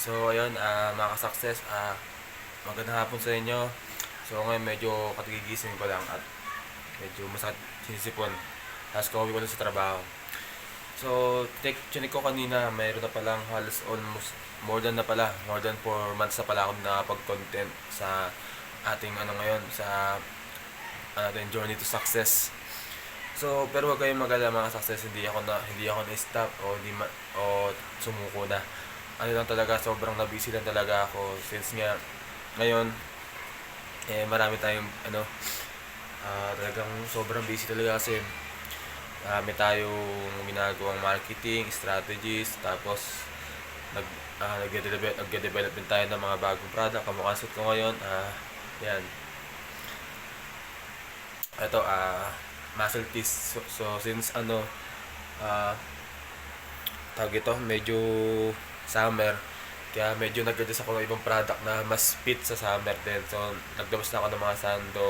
So, ayun, ah mga ka-success, ah magandang hapon sa inyo. So, ngayon medyo katigigising ko lang at medyo masakit sinisipon. Tapos kauwi ko lang sa trabaho. So, check, chinik ko kanina, mayroon na palang halos almost more than na pala, more than 4 months na pala ako nakapag-content sa ating ano ngayon, sa ano natin, journey to success. So, pero wag kayong mag-alala mga success, hindi ako na hindi ako na-stop o hindi ma, o sumuko na. Ano lang talaga, sobrang na-busy lang talaga ako since nga ngayon eh marami tayong ano ah, talagang sobrang busy talaga kasi marami tayong ginagawang marketing, strategies, tapos nag uh, nagde-develop nagde-develop din tayo ng mga bagong product. Kamukha suit ko ngayon, ah yan. Ito ah muscle piece. So, so since ano ah tawag ito, medyo summer, kaya medyo nag-adjust ako ng ibang product na mas fit sa summer din. So, naglabas na ako ng mga sando.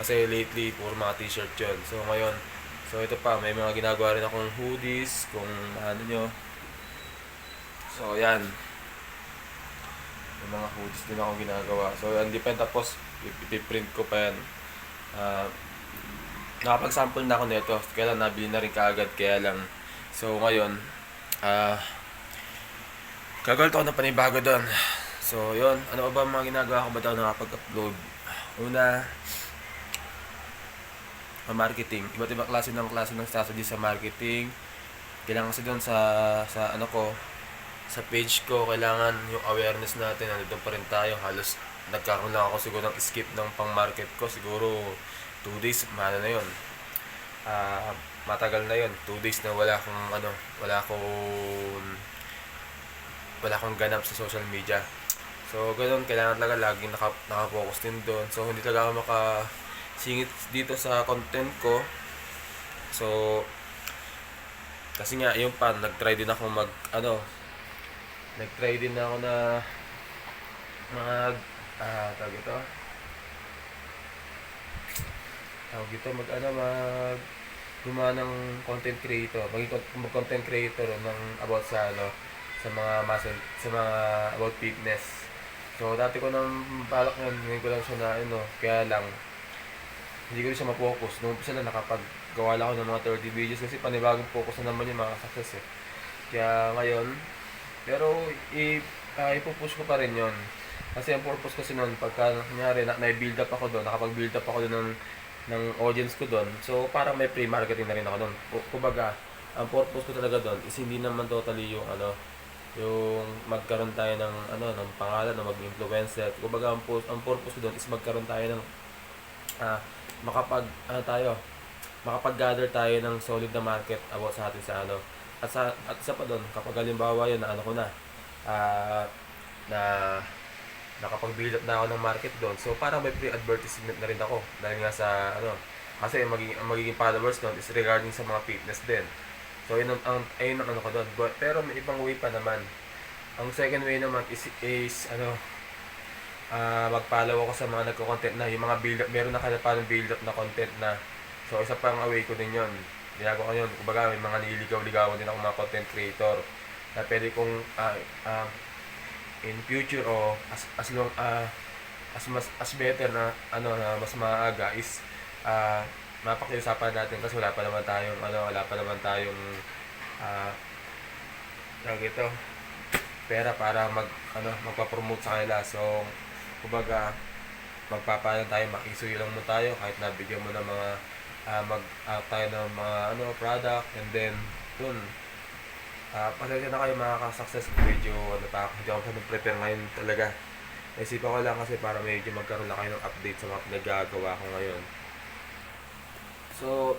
Kasi lately, puro mga t-shirt yun. So, ngayon, so ito pa, may mga ginagawa rin akong hoodies, kung ano nyo. So, yan. May mga hoodies din ako ginagawa. So, yan, depende tapos, ipiprint ko pa yan. Ah, nakapag-sample na ako nito. Kaya lang, nabili na rin kaagad. Kaya lang, so ngayon, ah, gagawin ko na panibago doon. So, yun. Ano ba mga ginagawa ko ba daw nakapag-upload? Una, marketing. Iba't ibang klase ng klase ng strategy sa marketing. Kailangan kasi doon sa, sa ano ko, sa page ko, kailangan yung awareness natin, nandito pa rin tayo. Halos nagkaroon lang ako siguro ng skip ng pang-market ko. Siguro 2 days, mahal na yun. Ah, matagal na yun. 2 days na wala akong ano, wala akong wala akong ganap sa social media. So, ganun, kailangan talaga laging naka, naka-focus din doon. So, hindi talaga ako makasingit dito sa content ko. So, kasi nga, yung pa, nag-try din ako mag, ano, nag-try din ako na mag, ah, tawag ito, tawag ito, mag, ano, mag, gumawa ng content creator, maging con- mag content creator ng about sa, ano, sa mga muscle, sa mga about fitness. So, dati ko nang balak yun, ngayon ko lang siya na, ano, kaya lang, hindi ko siya ma-focus. Nung umpisa na nakapaggawa lang ako ng mga 30 videos kasi panibagong focus na naman yung mga success eh. Kaya ngayon, pero i uh, ipupush ko pa rin yon Kasi ang purpose kasi noon, pagka nangyari, na, na-build up ako doon, nakapag-build up ako doon ng, ng audience ko doon. So, parang may pre-marketing na rin ako doon. Kumbaga, ang purpose ko talaga doon is hindi naman totally yung ano, yung magkaroon tayo ng ano ng pangalan na mag-influencer. Kumbaga ang, pur- ang purpose doon is magkaroon tayo ng ah makapag ano tayo makapag-gather tayo ng solid na market about sa atin sa ano. At sa at isa pa doon kapag halimbawa yun na ano ko na ah na nakapag-build up na ako ng market doon. So parang may pre-advertisement na rin ako dahil nga sa ano kasi magiging, magiging followers doon is regarding sa mga fitness din so yun ang, ang ayun ang ano ko doon. But, pero may ibang way pa naman. Ang second way naman is, is ano ah mag-follow ako sa mga nagko-content na yung mga build up meron na kada parang build up na content na. So isa pang away ko din yon ginagawa ko yun. Kumbaga may mga nililigaw-ligawan din ako mga content creator. Na pwede kong ah, ah, in future o as as long ah, as mas as better na ano na mas maaga is ah mapakiusapan natin kasi wala pa naman tayong ano wala pa naman tayong ah tawag ito pera para mag ano magpa-promote sa kanila. So kumbaga magpapalan tayo makisuyo lang mo tayo kahit nabigyan mo ng mga ah, mag ah, tayo ng mga ano product. And then dun ah pasensya na kayo mga ka-success. Medyo ano pa ako hindi ako masyadong prepare ngayon talaga. Naisipan ko lang kasi para medyo magkaroon na kayo ng update sa mga pinagagawa ko ngayon so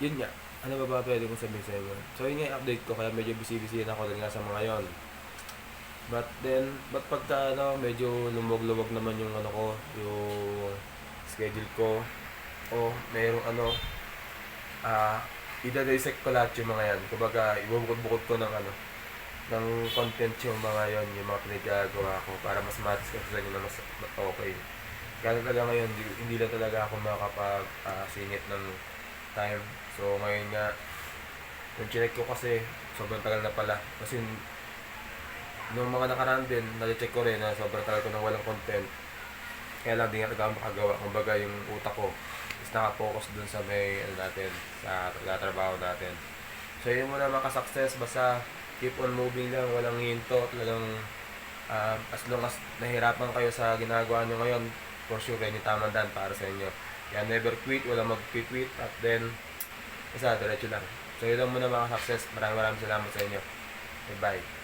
yun nga ano ba ba pwede kong sabihin sa inyo so yun nga update ko kaya medyo busy-busy na ako dahil nga sa mga yon But then, but pagka ano, medyo lumog-lumog naman yung ano ko, yung schedule ko, o mayroong ano, ah, ida-dissect ko lahat yung mga yan. Kumbaga, ibubukod-bukod ko ng ano, ng content yung mga yon yung mga pinagagawa ko para mas matis ko sa inyo na mas okay. Kaya talaga ngayon, hindi, hindi lang talaga ako makapag ah, singit ng time. So, ngayon nga, yung chinek ko kasi, sobrang tagal na pala. Kasi Nung mga nakaraan din, na-check ko rin na sobrang tagal ko nang walang content. Kaya lang, di nga makagawa. Kumbaga, yung utak ko is nakafocus dun sa may, ano natin, sa trabaho natin. So, yun muna mga success Basta, keep on moving lang. Walang hinto. Talagang, um, as long as nahirapan kayo sa ginagawa nyo ngayon, for sure, yan yung tamang daan para sa inyo. Kaya never quit, walang mag-quit-quit. At then, isa, diretso lang. So, yun lang muna mga success Maraming maraming salamat sa inyo. Bye-bye.